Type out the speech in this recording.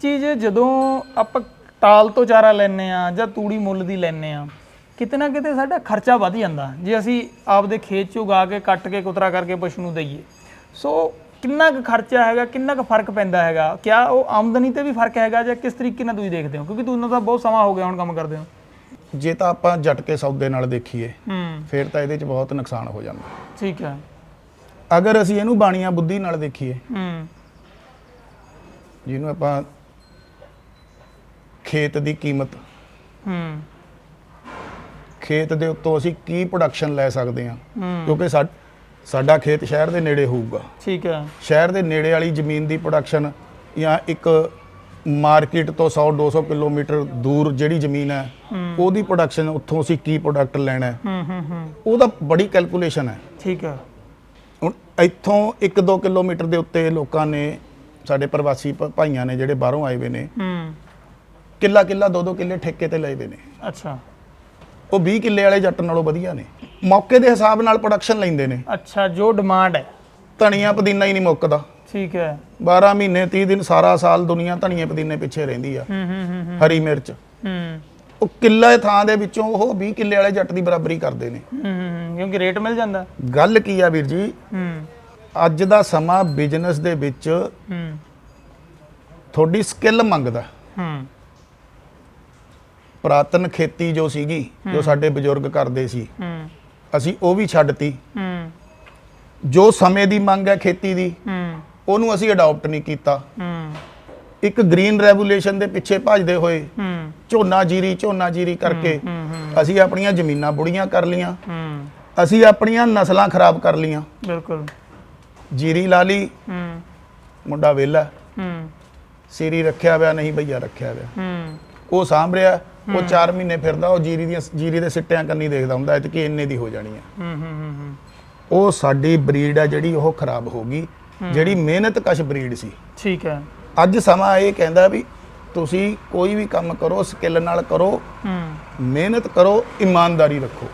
ਚੀਜ਼ ਜਦੋਂ ਆਪਾਂ ਟਾਲ ਤੋਂ ਚਾਰਾ ਲੈਨੇ ਆ ਜਾਂ ਤੂੜੀ ਮੁੱਲ ਦੀ ਲੈਨੇ ਆ ਕਿਤੇ ਨਾ ਕਿਤੇ ਸਾਡਾ ਖਰਚਾ ਵੱਧ ਜਾਂਦਾ। ਜੇ ਅਸੀਂ ਆਪਦੇ ਖੇਤ ਚੋਂ ਉਗਾ ਕੇ ਕੱਟ ਕੇ ਕੁਤਰਾ ਕਰਕੇ ਪਸ਼ੂ ਨੂੰ ਦਈਏ ਸੋ ਕਿੰਨਾ ਕੁ ਖਰਚਾ ਹੈਗਾ ਕਿੰਨਾ ਕੁ ਫ਼ਰਕ ਪੈਂਦਾ ਹੈਗਾ? ਕਿਆ ਉਹ ਆਮਦਨੀ ਤੇ ਵੀ ਫ਼ਰਕ ਹੈਗਾ ਜਾਂ ਕਿਸ ਤਰੀਕੇ ਨਾਲ ਤੁਸੀਂ ਦੇਖਦੇ ਹੋ? ਕਿਉਂਕਿ ਤੁਹਾਨੂੰ ਤਾਂ ਬਹੁਤ ਸਮਾਂ ਹੋ ਗਿਆ ਹੁਣ ਕੰਮ ਕਰਦੇ ਹੋ ਜੇ ਤਾਂ ਆਪਾਂ ਜੱਟ ਕੇ ਸੌਦੇ ਨਾਲ ਦੇਖੀਏ ਹੂੰ। ਫਿਰ ਤਾਂ ਇਹਦੇ 'ਚ ਬਹੁਤ ਨੁਕਸਾਨ ਹੋ ਜਾਂਦਾ। ਠੀਕ ਹੈ। ਅਗਰ ਅਸੀਂ ਇਹਨੂੰ ਬਾਣੀਆਂ ਬੁੱਧੀ ਨਾਲ ਦੇਖੀਏ ਹੂੰ। ਜਿਹਨੂੰ ਆਪਾਂ ਖੇਤ ਦੀ ਕੀਮਤ। ਹੂੰ। ਖੇਤ ਦੇ ਉੱਤੋਂ ਅਸੀਂ ਕੀ ਪ੍ਰੋਡਕਸ਼ਨ ਲੈ ਸਕਦੇ ਹਾਂ? ਕਿਉਂਕਿ ਸਾਡਾ ਖੇਤ ਸ਼ਹਿਰ ਦੇ ਨੇੜੇ ਹੋਊਗਾ। ਠੀਕ ਹੈ। ਸ਼ਹਿਰ ਦੇ ਨੇੜੇ ਵਾਲੀ ਜ਼ਮੀਨ ਦੀ ਪ੍ਰੋਡਕਸ਼ਨ ਜਾਂ ਇੱਕ ਮਾਰਕੀਟ ਤੋਂ 100 200 ਕਿਲੋਮੀਟਰ ਦੂਰ ਜਿਹੜੀ ਜ਼ਮੀਨ ਹੈ ਉਹਦੀ ਪ੍ਰੋਡਕਸ਼ਨ ਉੱਥੋਂ ਅਸੀਂ ਕੀ ਪ੍ਰੋਡਕਟ ਲੈਣਾ ਹੈ? ਹੂੰ ਹੂੰ ਹੂੰ। ਉਹਦਾ ਬੜੀ ਕੈਲਕੂਲੇਸ਼ਨ ਹੈ। ਠੀਕ ਹੈ। ਹੁਣ ਇੱਥੋਂ 1-2 ਕਿਲੋਮੀਟਰ ਦੇ ਉੱਤੇ ਲੋਕਾਂ ਨੇ ਸਾਡੇ ਪ੍ਰਵਾਸੀ ਭਾਈਆਂ ਨੇ ਜਿਹੜੇ ਬਾਹਰੋਂ ਆਏ ਹੋਏ ਨੇ ਹੂੰ। ਕਿੱਲਾ ਕਿੱਲਾ ਦੋ ਦੋ ਕਿੱਲੇ ਠੇਕੇ ਤੇ ਲਏ ਹੋਏ ਨੇ। ਅੱਛਾ। ਉਹ 20 ਕਿੱਲੇ ਵਾਲੇ ਜੱਟ ਨਾਲੋਂ ਵਧੀਆ ਨੇ। ਮੌਕੇ ਦੇ ਹਿਸਾਬ ਨਾਲ ਪ੍ਰੋਡਕਸ਼ਨ ਲੈਂਦੇ ਨੇ। ਅੱਛਾ ਜੋ ਡਿਮਾਂਡ ਹੈ। ਧਨੀਆ ਪੁਦੀਨਾ ਹੀ ਨਹੀਂ ਮੁੱਕਦਾ। ਠੀਕ ਹੈ। 12 ਮਹੀਨੇ 30 ਦਿਨ ਸਾਰਾ ਸਾਲ ਦੁਨੀਆ ਧਨੀਏ ਪੁਦੀਨੇ ਪਿੱਛੇ ਰਹਿੰਦੀ ਆ। ਹੂੰ ਹੂੰ ਹੂੰ ਹੂੰ, ਹਰੀ ਮਿਰਚ। ਹੂੰ। ਉਹ ਕਿੱਲੇ ਥਾਂ ਦੇ ਵਿੱਚੋਂ ਉਹ 20 ਕਿੱਲੇ ਵਾਲੇ ਜੱਟ ਦੀ ਬਰਾਬਰੀ ਕਰਦੇ ਨੇ। ਹੂੰ, ਹੂੰ ਹੂੰ, ਕਿਉਂਕਿ ਰੇਟ ਮਿਲ ਜਾਂਦਾ। ਗੱਲ ਕੀ ਆ ਵੀਰ ਜੀ? ਹੂੰ। ਅੱਜ ਦਾ ਸਮਾਂ ਬਿਜ਼ਨਸ ਦੇ ਵਿੱਚ ਹੂੰ। ਤੁਹਾਡੀ ਸਕਿੱਲ ਮੰਗਦਾ। ਹੂੰ। ਪ੍ਰਾਤਨ ਖੇਤੀ ਜੋ ਸੀਗੀ ਜੋ ਸਾਡੇ ਬਜ਼ੁਰਗ ਕਰਦੇ ਸੀ ਹੂੰ। ਅਸੀਂ ਉਹ ਵੀ ਛੱਡਤੀ। ਹੂੰ। ਜੋ ਸਮੇਂ ਦੀ ਮੰਗ ਹੈ ਖੇਤੀ ਦੀ ਹੂੰ। ਉਹਨੂੰ ਅਸੀਂ ਅਡਾਪਟ ਨਹੀਂ ਕੀਤਾ। ਹੂੰ। ਇੱਕ ਗ੍ਰੀਨ ਰੈਵੋਲੂਸ਼ਨ ਦੇ ਪਿੱਛੇ ਭੱਜਦੇ ਹੋਏ ਹੂੰ। ਝੋਨਾ ਜੀਰੀ ਝੋਨਾ ਜੀਰੀ ਕਰਕੇ ਅਸੀਂ ਆਪਣੀਆਂ ਜ਼ਮੀਨਾਂ ਬੁੜੀਆਂ ਕਰ ਲੀਆਂ ਹੂੰ। ਅਸੀਂ ਆਪਣੀਆਂ ਨਸਲਾਂ ਖਰਾਬ ਕਰ ਲੀਆਂ ਬਿਲਕੁਲ। ਜੀਰੀ ਲਾ ਲਈ। ਹੂੰ। ਮੁੰਡਾ ਵਿਹਲਾ। ਹੂੰ। ਸੀਰੀ ਰੱਖਿਆ ਹੋਇਆ ਨਹੀਂ ਭਈਆ ਰੱਖਿਆ ਹੋਇਆ। ਹੂੰ। ਉਹ ਸਾਂਭ ਰਿਹਾ ਉਹ 4 ਮਹੀਨੇ ਫਿਰਦਾ ਉਹ ਜੀਰੀ ਦੀਆਂ ਜੀਰੀ ਦੇ ਸਿੱਟਿਆਂ ਕੰਨੀ ਦੇਖਦਾ ਹੁੰਦਾ ਕਿ ਇੰਨੇ ਦੀ ਹੋ ਜਾਣੀ ਹੈ ਹੂੰ ਹੂੰ ਹੂੰ ਹੂੰ। ਉਹ ਸਾਡੀ ਬਰੀਡ ਹੈ ਜਿਹੜੀ ਉਹ ਖਰਾਬ ਹੋ ਗਈ ਜਿਹੜੀ ਮਿਹਨਤ ਕਸ਼ ਬਰੀਡ ਸੀ। ਠੀਕ ਹੈ। ਅੱਜ ਸਮਾਂ ਇਹ ਕਹਿੰਦਾ ਵੀ ਤੁਸੀਂ ਕੋਈ ਵੀ ਕੰਮ ਕਰੋ ਸਕਿੱਲ ਨਾਲ ਕਰੋ ਹੂੰ। ਮਿਹਨਤ ਕਰੋ ਇਮਾਨਦਾਰੀ ਰੱਖੋ।